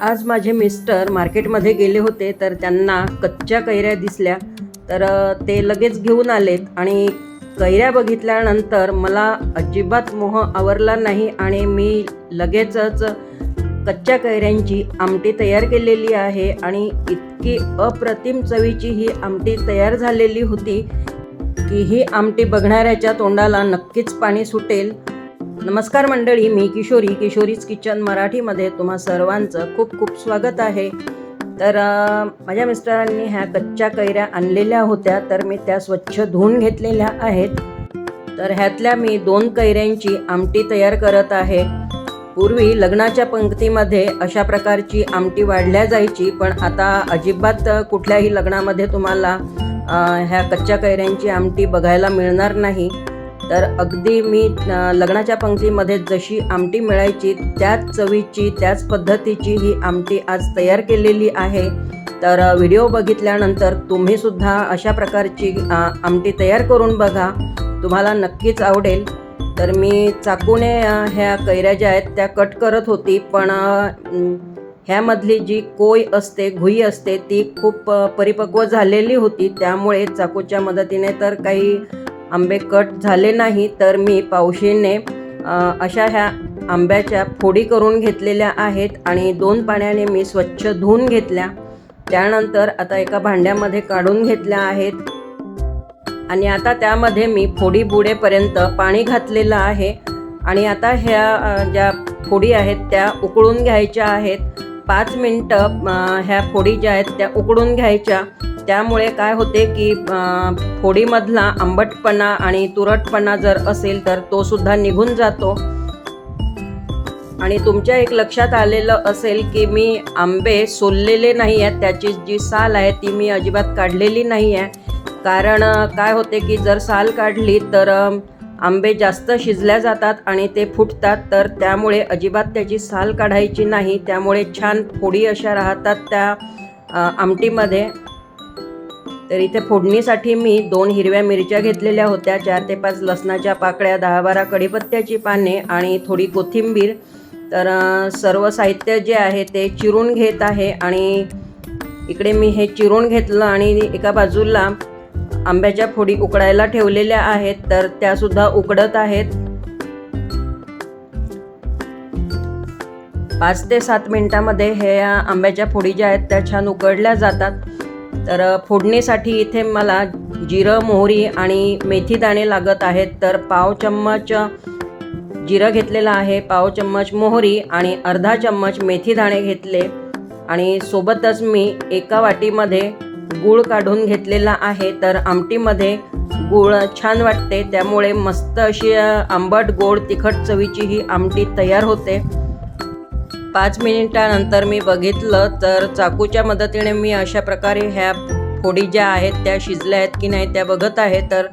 आज माझे मिस्टर मार्केटमध्ये गेले होते तर त्यांना कच्च्या कैऱ्या दिसल्या. तर ते लगेच घेऊन आलेत आणि कैऱ्या बघितल्यानंतर मला अजिबात मोह आवरला नाही आणि मी लगेचच कच्च्या कैऱ्यांची आमटी तयार केलेली आहे आणि इतकी अप्रतिम चवीची ही आमटी तयार झालेली होती की ही आमटी बघणाऱ्याच्या तोंडाला नक्कीच पाणी सुटेल. नमस्कार मंडळी मी किशोरी किशोरीज किचन मराठीमध्ये तुम्हा सर्वांचं खूप खूप स्वागत आहे. तर माझ्या मिस्टरांनी ह्या कच्च्या कैऱ्या आणलेल्या होत्या तर मी त्या स्वच्छ धुवून घेतलेल्या आहेत. तर ह्यातल्या मी दोन कैऱ्यांची आमटी तयार करत आहे. पूर्वी लग्नाच्या पंक्तीमध्ये अशा प्रकारची आमटी वाढल्या जायची पण आता अजिबात कुठल्याही लग्नामध्ये तुम्हाला ह्या कच्च्या कैऱ्यांची आमटी बघायला मिळणार नाही. तर अगदी मी लग्नाच्या पंक्तीमध्ये जशी आमटी मिळायची त्याच चवीची त्याच पद्धतीची ही आमटी आज तयार केलेली आहे. तर व्हिडिओ बघितल्यानंतर तुम्हीसुद्धा अशा प्रकारची आमटी तयार करून बघा. तुम्हाला नक्कीच आवडेल. तर मी चाकूने ह्या कैऱ्या ज्या आहेत त्या कट करत होती पण ह्यामधली जी कोय असते घुई असते ती खूप परिपक्व झालेली होती. त्यामुळे चाकूच्या मदतीने तर काही आंबे कट झाले नाही तर मी पावशीने अशा ह्या आंब्याच्या फोडी करून घेतलेल्या आहेत आणि दोन पाण्याने मी स्वच्छ धुवून घेतल्या. त्यानंतर आता एका भांड्यामध्ये काढून घेतल्या आहेत. आणि आता त्यामध्ये मी फोडी बुडेपर्यंत पाणी घातलेलं आहे. आणि आता ह्या ज्या फोडी आहेत त्या उकळून घ्यायच्या आहेत. पाच मिनटं ह्या फोडी ज्या आहेत त्या उकडून घ्यायच्या. त्यामुळे काय होते की फोडीमधला आंबटपणा आणि तुरटपणा जर असेल तर तो सुद्धा निघून जातो. आणि तुमच्या एक लक्षात आलेलं असेल की मी आंबे सोललेले नाही आहेत त्याची जी साल आहे ती मी अजिबात काढलेली नाही आहे. कारण काय होते की जर साल काढली तर आंबे जास्त शिजल्या जातात आणि ते फुटतात तर त्यामुळे अजिबात त्याची साल काढायची नाही. त्यामुळे छान फोडी अशा राहतात त्या आमटीमध्ये. तर इथे फोडणीसाठी मी दोन हिरव्या मिरच्या घेतलेल्या होत्या चार ते पाच लसणाच्या पाकळ्या दहा बारा कढीपत्त्याची पाने आणि थोडी कोथिंबीर. तर सर्व साहित्य जे आहे ते चिरून घेत आहे आणि इकडे मी हे चिरून घेतलं आणि एका बाजूला आंब्याच्या फोडी उकडायला ठेवलेल्या आहेत तर त्यासुद्धा उकडत आहेत. पाच ते सात मिनिटामध्ये हे आंब्याच्या फोडी ज्या आहेत त्या छान उकडल्या जातात. तर फोडणीसाठी इथे मला जिरं मोहरी आणि मेथी दाणे लागत आहेत. तर पाव चम्मच जिरं घेतलेलं आहे पाव चम्मच मोहरी आणि अर्धा चम्मच मेथी दाणे घेतले. आणि सोबतच मी एका वाटीमध्ये गूळ काढून घेतलेला आहे तर आमटीमध्ये गूळ छान वाटते. त्यामुळे मस्त अशी आंबट गोड तिखट चवीची ही आमटी तयार होते. पाच मिनिटानंतर मी बघितलं तर चाकूच्या मदतीने मी अशा प्रकारे ह्या फोडी ज्या आहेत त्या शिजल्या आहेत की नाही त्या बघत आहे. तर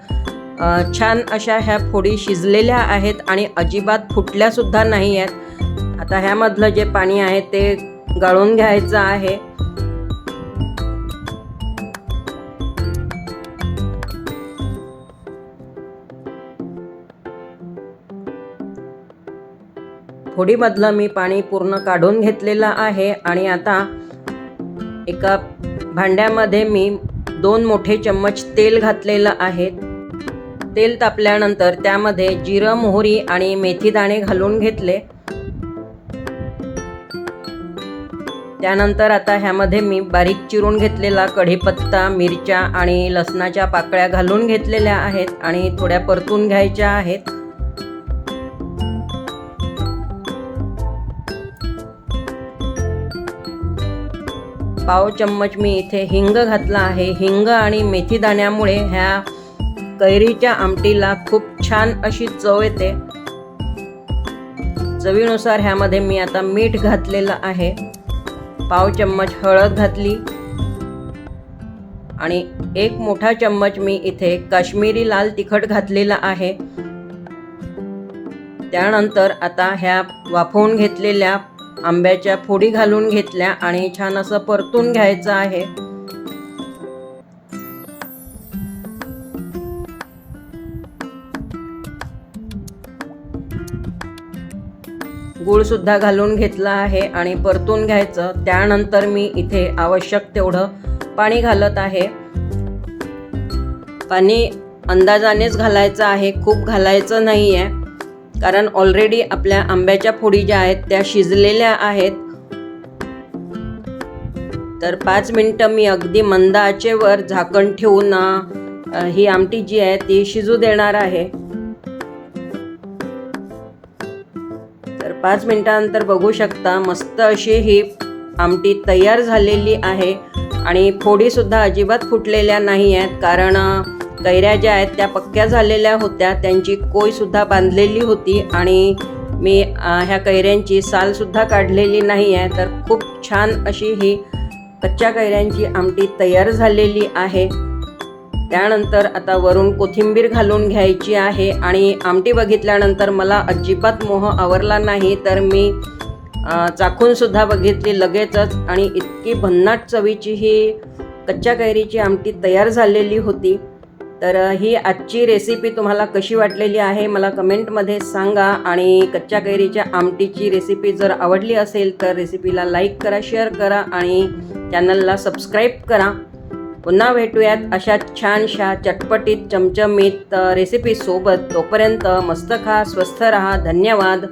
छान अशा ह्या फोडी शिजलेल्या आहेत आणि अजिबात फुटल्यासुद्धा नाही आहेत आता ह्यामधलं जे पाणी आहे ते गाळून घ्यायचं आहे. फोडीमधलं मी पाणी पूर्ण काढून घेतलेलं आहे आणि आता एका भांड्यामध्ये मी दोन मोठे चम्मच तेल घातलेलं आहे. तेल तापल्यानंतर त्यामध्ये जिरं मोहरी आणि मेथी दाणे घालून घेतले. त्यानंतर आता ह्यामध्ये मी बारीक चिरून घेतलेला कढीपत्ता मिरच्या आणि लसणाच्या पाकळ्या घालून घेतलेल्या आहेत आणि थोड्या परतून घ्यायच्या आहेत. पाव चम्मच मी इथे हिंग घातला आहे. हिंग आणि मेथी दाण्यामुळे ह्या कैरीच्या आमटीला खूप छान अशी चव येते. चवीनुसार ह्यामध्ये मी आता मीठ घातलेलं आहे. पाव चम्मच हळद घातली आणि एक मोठा चम्मच मी इथे काश्मीरी लाल तिखट घातलेला आहे. त्यानंतर आता ह्या वाफवून घेतलेल्या आंब्याच्या फोडी घालून घेतल्या आणि छान असं परतून घ्यायचं आहे. गूळसुद्धा घालून घेतला आहे आणि परतून घ्यायचं. त्यानंतर मी इथे आवश्यक तेवढं पाणी घालत आहे. पाणी अंदाजानेच घालायचं आहे. खूप घालायचं नाही आहे कारण ऑलरेडी आपल्या आंब्याच्या फोडी ज्या आहेत त्या शिजलेल्या आहेत. तर पाच मिनटं मी अगदी मंद आचेवर झाकण ठेवून ही आमटी जी आहे ती शिजू देणार आहे. तर पाच मिनटानंतर बघू शकता मस्त अशी ही आमटी तयार झालेली आहे. आणि फोडीसुद्धा अजिबात फुटलेल्या नाही आहेत कारण कैऱ्या ज्या आहेत त्या पक्क्या झालेल्या होत्या. त्यांची कोयसुद्धा बांधलेली होती आणि मी ह्या कैऱ्यांची सालसुद्धा काढलेली नाही आहे तर खूप छान अशी ही कच्च्या कैऱ्यांची आमटी तयार झालेली आहे. त्यानंतर आता वरून कोथिंबीर घालून घ्यायची आहे आणि आमटी बघितल्यानंतर मला अजिबात मोह आवरला नाही. तर मी चाखूनसुद्धा बघितली लगेचच आणि इतकी भन्नाट चवीची ही कच्च्या कैरीची आमटी तयार झालेली होती. तर ही आजची रेसिपी तुम्हाला कशी वाटलेली आहे मला कमेंटमध्ये सांगा. आणि कच्च्या कैरीच्या आमटीची रेसिपी जर आवडली असेल तर रेसिपीला लाईक करा शेअर करा आणि चॅनलला सबस्क्राईब करा. पुन्हा भेटूयात अशा छानशा चटपटीत चमचमीत रेसिपीसोबत तोपर्यंत मस्त खा स्वस्थ रहा. धन्यवाद.